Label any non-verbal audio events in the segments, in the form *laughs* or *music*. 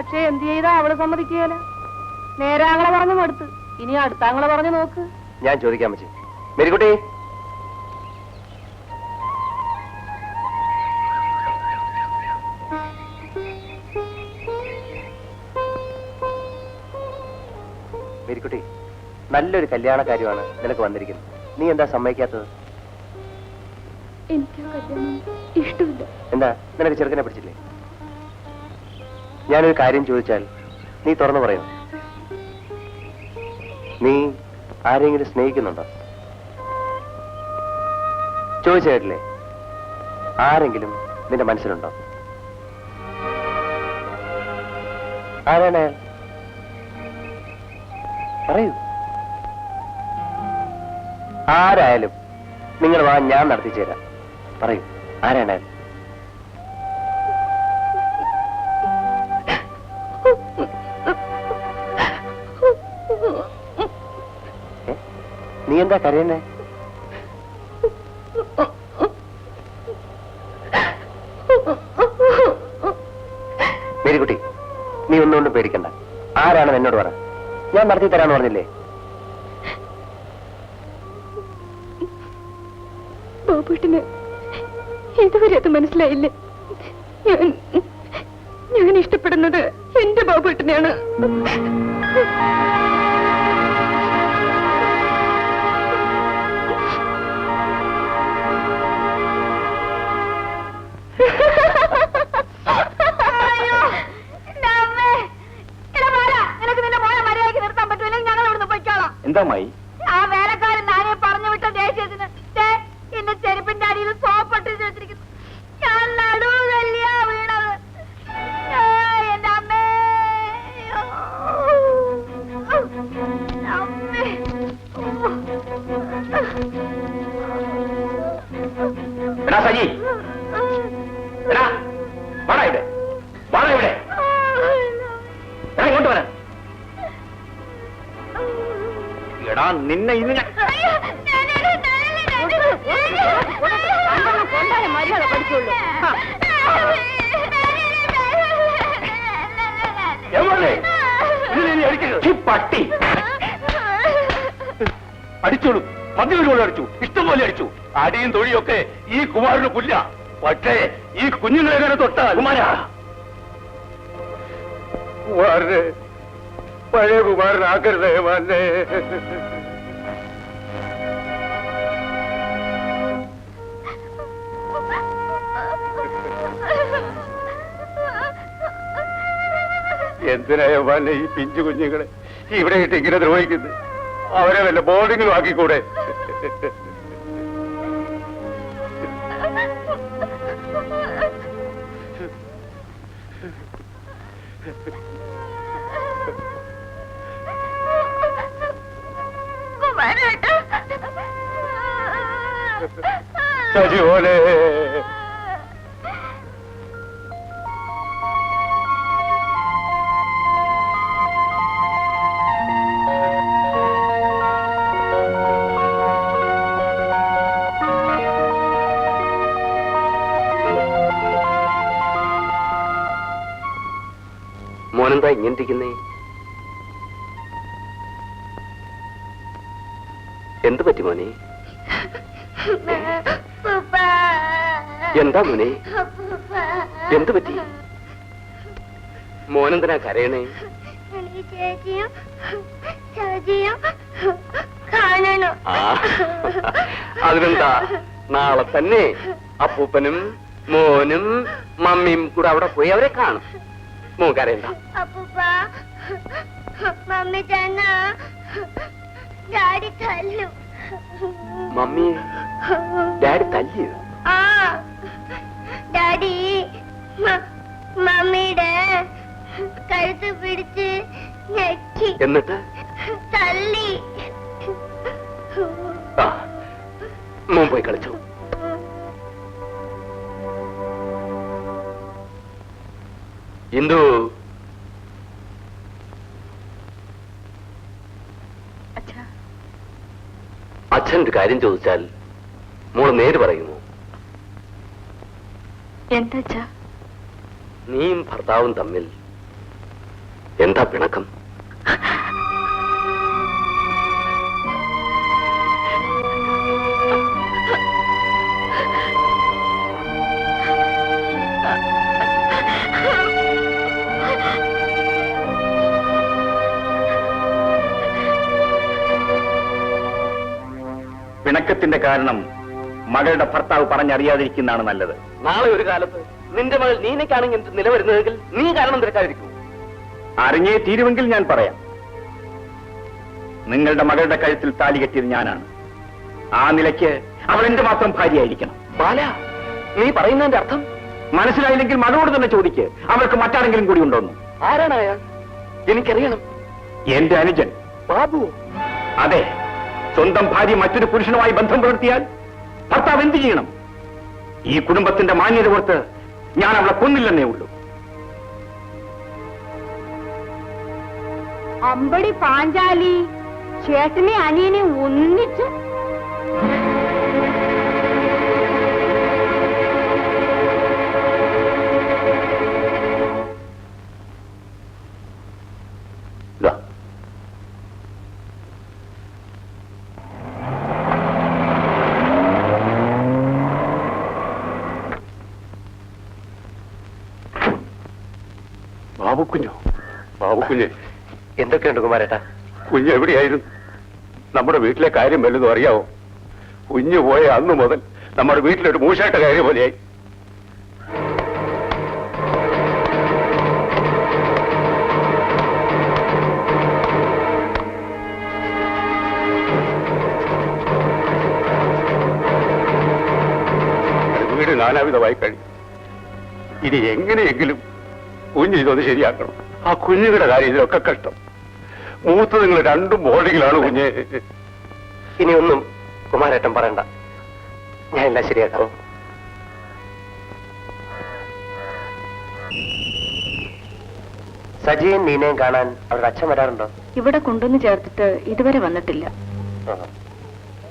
പക്ഷേ എന്ത് ചെയ്താ അവൾ സമ്മതിക്കുകയല്ല നേരാങ്ങളെ പറഞ്ഞു മടുത്ത് ഇനി അടുത്താങ്ങളെ പറഞ്ഞു നോക്ക്. ഞാൻ ചോദിക്കാൻ പറ്റി മെരിക്കുട്ടി. മെരിക്കുട്ടി നല്ലൊരു കല്യാണ കാര്യമാണ് നിനക്ക് വന്നിരിക്കുന്നത്. നീ എന്താ സമ്മതിക്കാത്തത്? എനിക്ക് കല്യാണം ഇഷ്ടമില്ല. എന്താ? നിനക്ക് ചെറുക്കനെ പിടിച്ചില്ലേ? ഞാനൊരു കാര്യം ചോദിച്ചാൽ നീ തുറന്നു പറയൂ. നീ ആരെങ്കിലും സ്നേഹിക്കുന്നുണ്ടോ? ചോദിച്ചേട്ടില്ലേ ആരെങ്കിലും നിന്റെ മനസ്സിലുണ്ടോ? ആരാണ്? പറയൂ. ആരായാലും നിങ്ങൾ വാ ഞാൻ നടത്തിച്ചു തരാം പറയൂ ആരാണ് നീ എന്താ കരയുന്നേ? മേരിക്കുട്ടി നീ ഒന്നുകൊണ്ടും പേടിക്കണ്ട. ആരാണ് എന്നോട് പറ. ഞാൻ നടത്തി തരാന്ന് പറഞ്ഞില്ലേ? ബാബുട്ടിന് ഇതുവരെ അത് മനസ്സിലായില്ലേ. ഞാൻ ഞാൻ ഇഷ്ടപ്പെടുന്നത് എന്റെ ബാബുട്ടിനെയാണ്. പൊയ്ക്കോളാം എന്താ മര്യാദ. ഈ പട്ടി. അടിച്ചോളൂ. പതിനൊരു അടിച്ചു. ഇഷ്ടം പോലെ അടിച്ചു. അടിയും തൊഴിയൊക്കെ ഈ കുമാരന് പുല്ല. പക്ഷേ ഈ കുഞ്ഞുങ്ങളെ തൊട്ടാൽ? കുമാര. കുമാരനെ പഴയ കുമാരനാക്കരുതേ മാനെ. എന്തിനായ മാനെ ഈ പിഞ്ചു കുഞ്ഞുങ്ങളെ ഇവിടെ ഇട്ട് ഇങ്ങനെ ദ്രോഹിക്കുന്നത്? അവരെ വല്ല ബോർഡിങ്ങിലും ആക്കിക്കൂടെ? ശശി പോലെ മോനെന്താ ഇങ്ങനെ ഇരിക്കുന്നേ? എന്ത് പറ്റി മോനെ? എന്താ മോനെ? എന്ത് പറ്റി? മോനെന്തിനാ കരയണേ? അതിനെന്താ? നാളെ തന്നെ അപ്പൂപ്പനും മോനും മമ്മിയും കൂടെ അവിടെ പോയി അവരെ കാണും. മോൻ കരയണ്ട അപ്പൂപ്പ മമ്മി ചെന്ന ഡാഡി തല്ലും മമ്മി ഡാഡി തല്ലിയോ ആ ഡാഡി മ- മമ്മിയുടെ കഴുത്ത് പിടിച്ച് ഞെക്കി എന്നിട്ട് തല്ലി ആ മോൻ പോയി കളിച്ചു ഇന്ദു അച്ഛൻ ഒരു കാര്യം ചോദിച്ചാൽ മോൾ നേര് പറയുന്നു എന്താ നീയും ഭർത്താവും തമ്മിൽ എന്താ പിണക്കം? പിണക്കത്തിന്റെ കാരണം മകളുടെ ഭർത്താവ് പറഞ്ഞറിയാതിരിക്കുന്നതാണ് നല്ലത്. നാളെ ഒരു കാലത്ത് നിന്റെ മകൾ നീനയ്ക്കാണെങ്കിൽ നിലവരുന്നതെങ്കിൽ നീ കാരണം തിരക്കാതിരിക്കൂ. അറിഞ്ഞേ തീരുമെങ്കിൽ ഞാൻ പറയാം. നിങ്ങളുടെ മകളുടെ കഴുത്തിൽ താലി കെട്ടിയത് ഞാനാണ്. ആ നിലയ്ക്ക് അവൾ എന്റെ മാത്രം ഭാര്യയായിരിക്കണം? ബാല നീ പറയുന്നതിന്റെ അർത്ഥം? മനസ്സിലായില്ലെങ്കിൽ മകളോട് തന്നെ ചോദിക്ക്. അവൾക്ക് മറ്റാരെങ്കിലും കൂടി ഉണ്ടോന്നു ആരാണ് അയാൾ? എനിക്കറിയണം. എന്റെ അനുജൻ. ബാബു. അതെ. സ്വന്തം ഭാര്യ മറ്റൊരു പുരുഷനുമായി ബന്ധം പുലർത്തിയാൽ ഭർത്താവ് എന്ത് ചെയ്യണം? ഈ കുടുംബത്തിന്റെ മാന്യത കൊടുത്ത് ഞാൻ അവളെ കൊന്നില്ലെന്നേ ഉള്ളൂ. അമ്പടി പാഞ്ചാലി ചേട്ടനെ അനിയനെ ഒന്നിച്ച് ബാബുക്കുഞ്ഞ് എന്തൊക്കെയുണ്ട് കുമാരേട്ടാ? കുഞ്ഞ് എവിടെയായിരുന്നു? നമ്മുടെ വീട്ടിലെ കാര്യം വല്ലതും അറിയാവോ? കുഞ്ഞു പോയ അന്ന് മുതൽ നമ്മുടെ വീട്ടിലൊരു മൂശാട്ട കാര്യം പോലെയായി വീട് നാനാവിധമായി കഴിഞ്ഞു. ഇനി എങ്ങനെയെങ്കിലും കുഞ്ഞു ഇതൊന്ന് ശരിയാക്കണം. ആ കുഞ്ഞുങ്ങളുടെ കാര്യം ഇതിലൊക്കെ കഷ്ടം. മൂത്ത് നിങ്ങൾ രണ്ടും ബോഡികളാണ് കുഞ്ഞ്. ഇനിയൊന്നും കുമാരേട്ടൻ പറയണ്ട. ഞാൻ എല്ലാം ശരിയാക്കാം. സജിയും നീനയും കാണാൻ അവരുടെ അച്ഛൻ വരാറുണ്ടോ? ഇവിടെ കൊണ്ടുവന്ന് ചേർത്തിട്ട് ഇതുവരെ വന്നിട്ടില്ല.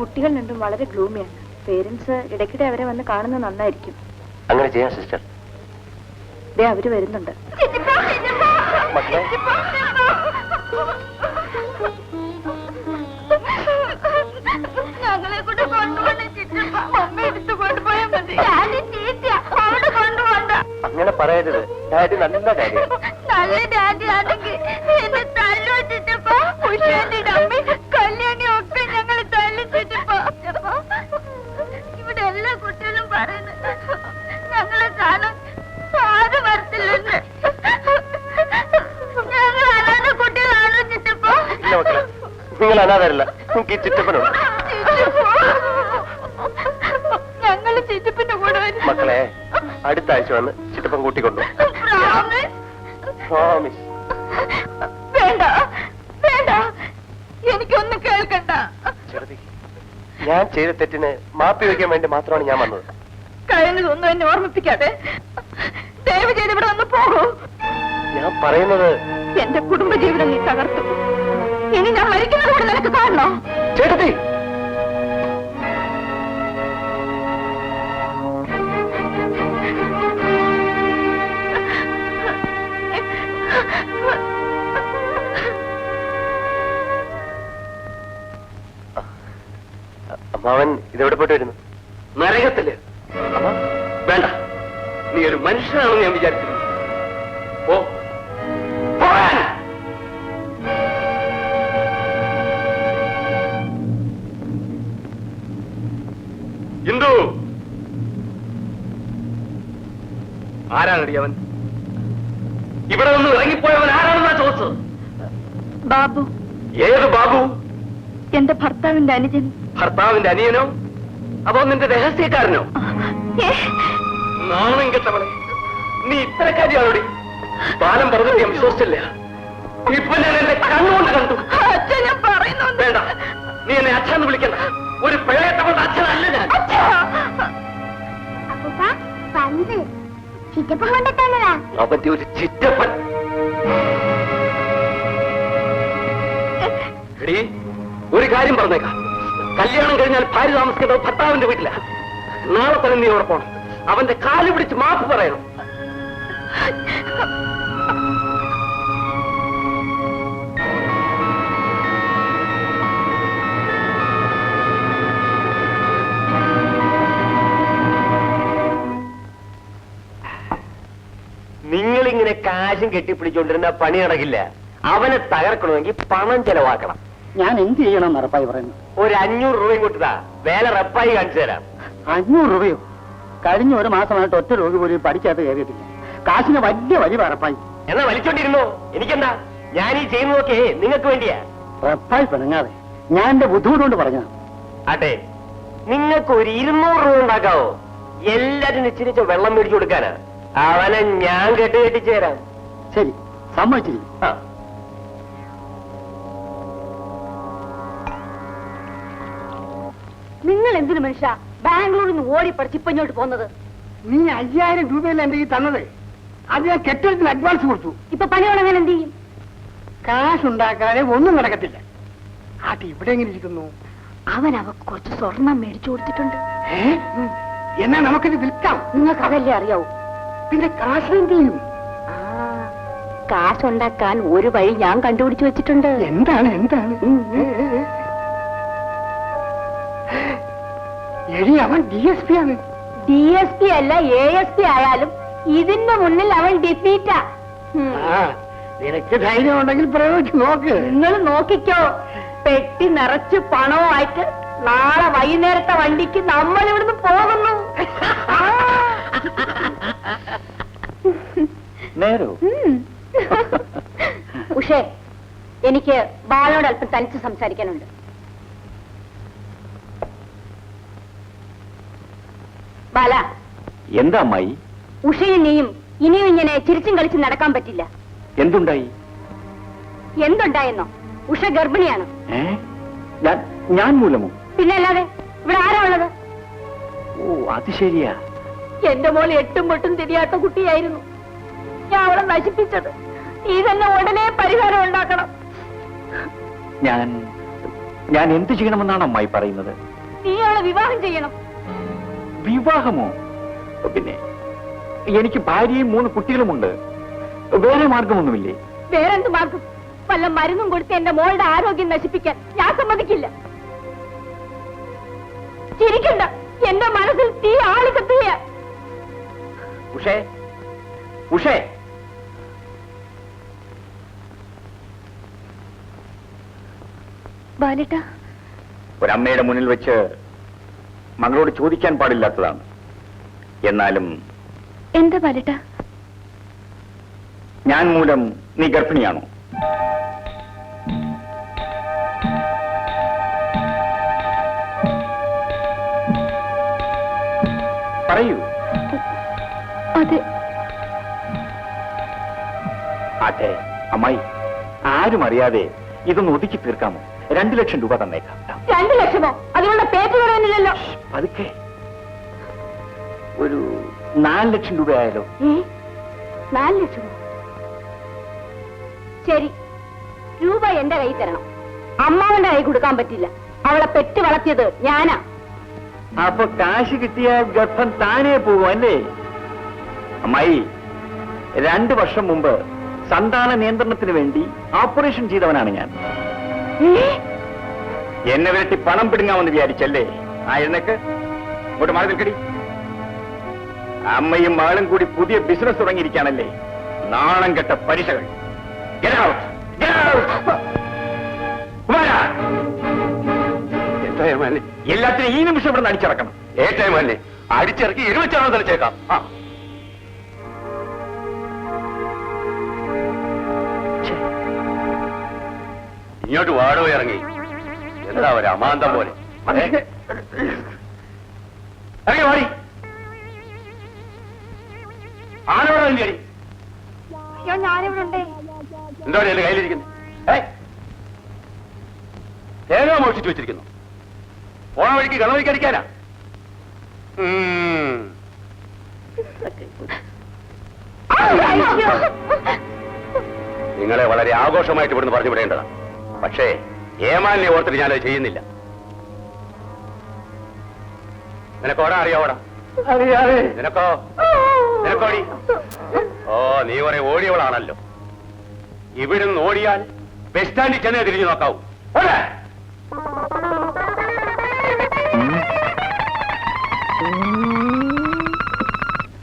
കുട്ടികൾ രണ്ടും വളരെ ഗ്ലൂമിയാണ് പേരൻസ് ഇടയ്ക്കിടെ അവരെ വന്ന് കാണുന്നത് നന്നായിരിക്കും. അങ്ങനെ ചെയ്യാം സിസ്റ്റർ. ദേ അവർ വരുന്നുണ്ട്. മക്കളെ. ഞങ്ങളെ കൂടെ കൊണ്ടുപോകണം അങ്ങനെ പറയരുത്. ഡാഡി നല്ല കാര്യം നല്ല ഡാഡി ആണെങ്കിൽ എന്നെ തല്ലോ ചിറ്റപ്പ. നിങ്ങൾ അനാഥരല്ല. നിങ്ങൾക്ക് ഈ ചിറ്റപ്പനുണ്ട്. ഞങ്ങൾ ചിറ്റപ്പന്റെ കൂടെ വരും. മക്കളെ അടുത്ത ആഴ്ച വന്ന് ചിറ്റപ്പൻ കൂട്ടിക്കൊണ്ടു Promise? പ്രോമിസ് വേണ്ട വേണ്ട. എനിക്കൊന്നും കേൾക്കണ്ട. ചെറുതി ഞാൻ ചെയ്ത തെറ്റിന് മാപ്പി വയ്ക്കാൻ വേണ്ടി മാത്രമാണ് ഞാൻ വന്നത്. കഴിഞ്ഞതൊന്നും എന്നെ ഓർമ്മിപ്പിക്കാതെ ദയവ് ചെയ്ത് ഇവിടെ വന്ന് പോകൂ. ഞാൻ പറയുന്നത് എന്റെ കുടുംബജീവിതം നീ തകർത്തു ഇനി ഞാൻ മരിക്കുന്നത് കാണണോ ചേട്ടത്തി. അമ്മാവൻ ഇതെവിടെ പോയിട്ട് വരുന്നു? നരകത്തിൽ. വേണ്ട. നീ ഒരു മനുഷ്യനാണെന്ന് ഞാൻ വിചാരിക്കുന്നു. ആരാണടി അവൻ? ഇവിടെ ഒന്ന് ഇറങ്ങിപ്പോയവൻ ആരാണെന്നാ ചോദിച്ചത്? ബാബു. ഏത് ബാബു? എന്റെ ഭർത്താവിന്റെ അനുജൻ. ഭർത്താവിന്റെ അനിയനോ? അതോ നിന്റെ രഹസ്യക്കാരനോ? നാണം കെട്ടവളെ. നീ ഇത്തരക്കാരിയാണോടി? ബാലം പറഞ്ഞത് ഞാൻ വിശ്വസിച്ചില്ല. ഇപ്പൊ ഞാൻ എന്റെ കണ്ണുകൊണ്ട് കണ്ടു. ഞാൻ പറയുന്നു. വേണ്ട. നീ എന്നെ അച്ഛന്ന് വിളിക്കണ്ട. ഒരു പിഴയത്തവളുടെ അച്ഛനല്ല ഞാൻ. അപ്പൂപ്പ പന്ത് ചിറ്റപ്പം അവന്റെ ഒരു ചിറ്റപ്പൻ. എടീ ഒരു കാര്യം പറഞ്ഞേക്കാം. കല്യാണം കഴിഞ്ഞാൽ ഭാര്യ താമസിക്കേണ്ടത് ഭർത്താവിന്റെ വീട്ടിലാ. നാളെ തന്നെ നീ അവിടെ പോണം. അവന്റെ കാൽ പിടിച്ച് മാപ്പ് പറയണം. കാശും കെട്ടിപ്പിടിച്ചോണ്ടിരുന്ന പണി നടക്കില്ല അവനെ തകർക്കണമെങ്കിൽ പണം ചെലവാക്കണം. ഞാൻ എന്ത് ചെയ്യണം ഉറപ്പായി പറയുന്നു. ഒരു അഞ്ഞൂറ് രൂപയും കൊടുത്താ വേല റപ്പായി കാണിച്ചു തരാം. അഞ്ഞൂറ് രൂപയോ? കഴിഞ്ഞ ഒരു മാസമായിട്ട് ഒറ്റ രോഗി പോലും പഠിക്കാത്ത കയറിയിട്ടില്ല. കാശിന് വലിയ വലിയ റപ്പായി എന്നാ വലിച്ചോണ്ടിരുന്നു? എനിക്കെന്താ? ഞാൻ ഈ ചെയ്യുന്നതൊക്കെ നിങ്ങൾക്ക് വേണ്ടിയാ. റപ്പായി പിണങ്ങാതെ. ഞാൻ എന്റെ ബുദ്ധിമുട്ടുകൊണ്ട് പറഞ്ഞ ആട്ടെ നിങ്ങൾക്ക് ഒരു ഇരുന്നൂറ് രൂപ ഉണ്ടാക്കാവോ? എല്ലാരും നിശ്ചയിച്ച വെള്ളം മേടിച്ചു കൊടുക്കാനാ. അവനെ ഞാൻ കെട്ട് കെട്ടിച്ചു തരാം. ശരി. സമ്മതിച്ചിരിക്കും നിങ്ങൾ എന്തിനു മനുഷ്യ? ബാംഗ്ലൂരിൽ നിന്ന് ഓടി പഠിച്ച് ഇപ്പൊ ഇങ്ങോട്ട് പോകുന്നത്? നീ അയ്യായിരം രൂപയല്ല എന്റെ ഈ തന്നത്? അത് ഞാൻ കെട്ടിടത്തിന് അഡ്വാൻസ് കൊടുത്തു. ഇപ്പൊ പണി തുടങ്ങാൻ എന്ത് ചെയ്യും? കാശ് ഉണ്ടാക്കാതെ ഒന്നും നടക്കത്തില്ല. ആട്ടി ഇവിടെ എങ്ങനെ ഇരിക്കുന്നു? അവൻ അവക്ക് കുറച്ച് സ്വർണം മേടിച്ചു കൊടുത്തിട്ടുണ്ട്. ഏ? എന്നാ നമുക്കിത് വിൽക്കാം. നിങ്ങൾക്ക് അതല്ലേ അറിയാവൂ. പിന്നെ കാശ് എന്ത് ചെയ്യും? കാശുണ്ടാക്കാൻ ഒരു വഴി ഞാൻ കണ്ടുപിടിച്ചു വെച്ചിട്ടുണ്ട്. എന്താണ് എന്താണ്. എടി അവൻ ഡി എസ് പി ആണ്. ഡി എസ് പി അല്ല എ എസ് പി ആയാലും ഇതിന്റെ മുന്നിൽ അവൻ ഡിഫീറ്റാ. നിനക്ക് ധൈര്യം ഉണ്ടെങ്കിൽ പ്രയോഗിച്ച് നോക്ക്. നിങ്ങൾ നോക്കിക്കോ പെട്ടി നിറച്ച് പണവുമായിട്ട് നാളെ വൈകുന്നേരത്തെ വണ്ടിക്ക് നമ്മൾ ഇവിടുന്ന് പോകുന്നു. നേരോ. *laughs* ഉഷേ എനിക്ക് ബാലനോട് അല്പം തനിച്ച് സംസാരിക്കാനുണ്ട്. ബാല. എന്താ അമ്മായി? ഉഷയും നീയും ഇനിയും ഇങ്ങനെ ചിരിച്ചും കളിച്ചും നടക്കാൻ പറ്റില്ല. എന്തുണ്ടായി? എന്തുണ്ടായെന്നോ? ഉഷ ഗർഭിണിയാണ്. ഏ? ഞാൻ ഞാൻ മൂലമോ? പിന്നെ അല്ലാതെ ഇവിടെ ആരാ ഉള്ളത്? ഓ അത് ശരിയാ. എന്റെ മോൾ എട്ടും പൊട്ടും തിരിയാത്ത കുട്ടിയായിരുന്നു. ഞാൻ അവളെ നശിപ്പിച്ചത്. നീ തന്നെ ഉടനെ പരിഹാരം ഉണ്ടാക്കണം. ഞാൻ ഞാൻ എന്ത് ചെയ്യണമെന്നാണ് അമ്മായി പറയുന്നത്? നീ അവളെ വിവാഹം ചെയ്യണം. വിവാഹമോ? പിന്നെ എനിക്ക് ഭാര്യയും മൂന്ന് കുട്ടികളുമുണ്ട്. വേറെ മാർഗമൊന്നുമില്ലേ? വേറെന്ത് മാർഗം? വല്ല മരുന്നും കൊടുത്ത് എന്റെ മോളുടെ ആരോഗ്യം നശിപ്പിക്കാൻ ഞാൻ സമ്മതിക്കില്ല. ചിരിക്കണ്ട. എന്റെ മനസ്സിൽ തീ ആളി ഉഷേ ഉഷേ. ബാലിട്ട? ഒരമ്മയുടെ മുന്നിൽ വെച്ച് മകളോട് ചോദിക്കാൻ പാടില്ലാത്തതാണ്. എന്നാലും എന്താ ബാലിട്ട? ഞാൻ മൂലം നീ ഗർഭിണിയാണോ? പറയൂ. അതെ. അതെ അമ്മായി ആരും അറിയാതെ ഇതൊന്ന് ഒതുക്കി തീർക്കാമോ? രണ്ടു ലക്ഷം രൂപ തന്നേക്കാം. രണ്ടു ലക്ഷമോ? അതിനുള്ള പേപ്പർ വരാനില്ലല്ലോ പതുക്കെ. ഒരു നാല് ലക്ഷം രൂപ ആയാലോ നാല് ലക്ഷമോ? ശരി. രൂപ എന്റെ കൈ തരണം. അമ്മാവന്റെ കൈ കൊടുക്കാൻ പറ്റില്ല. അവളെ പെറ്റ് വളർത്തിയത് ഞാനാ. അപ്പൊ കാശ് കിട്ടിയാൽ ഗർഭം താനേ പോകും അല്ലേ? അമ്മായി രണ്ടു വർഷം മുമ്പ് സന്താന നിയന്ത്രണത്തിന് വേണ്ടി ഓപ്പറേഷൻ ചെയ്തവനാണ് ഞാൻ. എന്നെ വിരട്ടി പണം പിടുങ്ങാമെന്ന് വിചാരിച്ചല്ലേ? ആ എഴുന്നേക്ക്. ഇങ്ങോട്ട് മാറി നിൽക്കടി. അമ്മയും മകളും കൂടി പുതിയ ബിസിനസ് തുടങ്ങിയിരിക്കുകയാണല്ലേ? നാണം കെട്ട പലിശകൾ. Get out! Get out! എല്ലാത്തിനും ഈ നിമിഷം ഇവിടെ നിന്ന് അടിച്ചിറക്കണം ഏറ്റായ്മല്ലേ അടിച്ചിറക്കി ഇരുപച്ചാണോ തെളിച്ചേക്കാം ആ. ഇങ്ങോട്ട് വാടോ ഇറങ്ങി. എന്താ ഒരു അമാന്തം പോലെ? ഇറങ്ങി വാടി. ആനോടെ അടി. അയ്യോ ഞാനിവിടെ ഉണ്ടേ. എന്താ എന്റെ കയ്യിലിരിക്കുന്നത്? തേങ്ങ മോഷിച്ചു വെച്ചിരിക്കുന്നു. ഓണ വഴിക്ക് ഗണവഴിക്ക് അടിക്കാനാ? ഉം. നിങ്ങളെ വളരെ ആഘോഷമായിട്ട് ഇവിടുന്ന് പറഞ്ഞു വിടേണ്ടതാണ്. പക്ഷേ ഏമാലിനെ ഓർത്തിട്ട് ഞാനത് ചെയ്യുന്നില്ല. നിനക്ക് ഓടാ അറിയാവോടാ നിനക്കോ? നിനക്കോടി ഓ നീ കുറെ ഓടിയവളാണല്ലോ. ഇവിടുന്ന് ഓടിയാൽ ബസ് സ്റ്റാൻഡിൽ ചെന്നേ തിരിഞ്ഞു നോക്കാവൂ. ഓടേ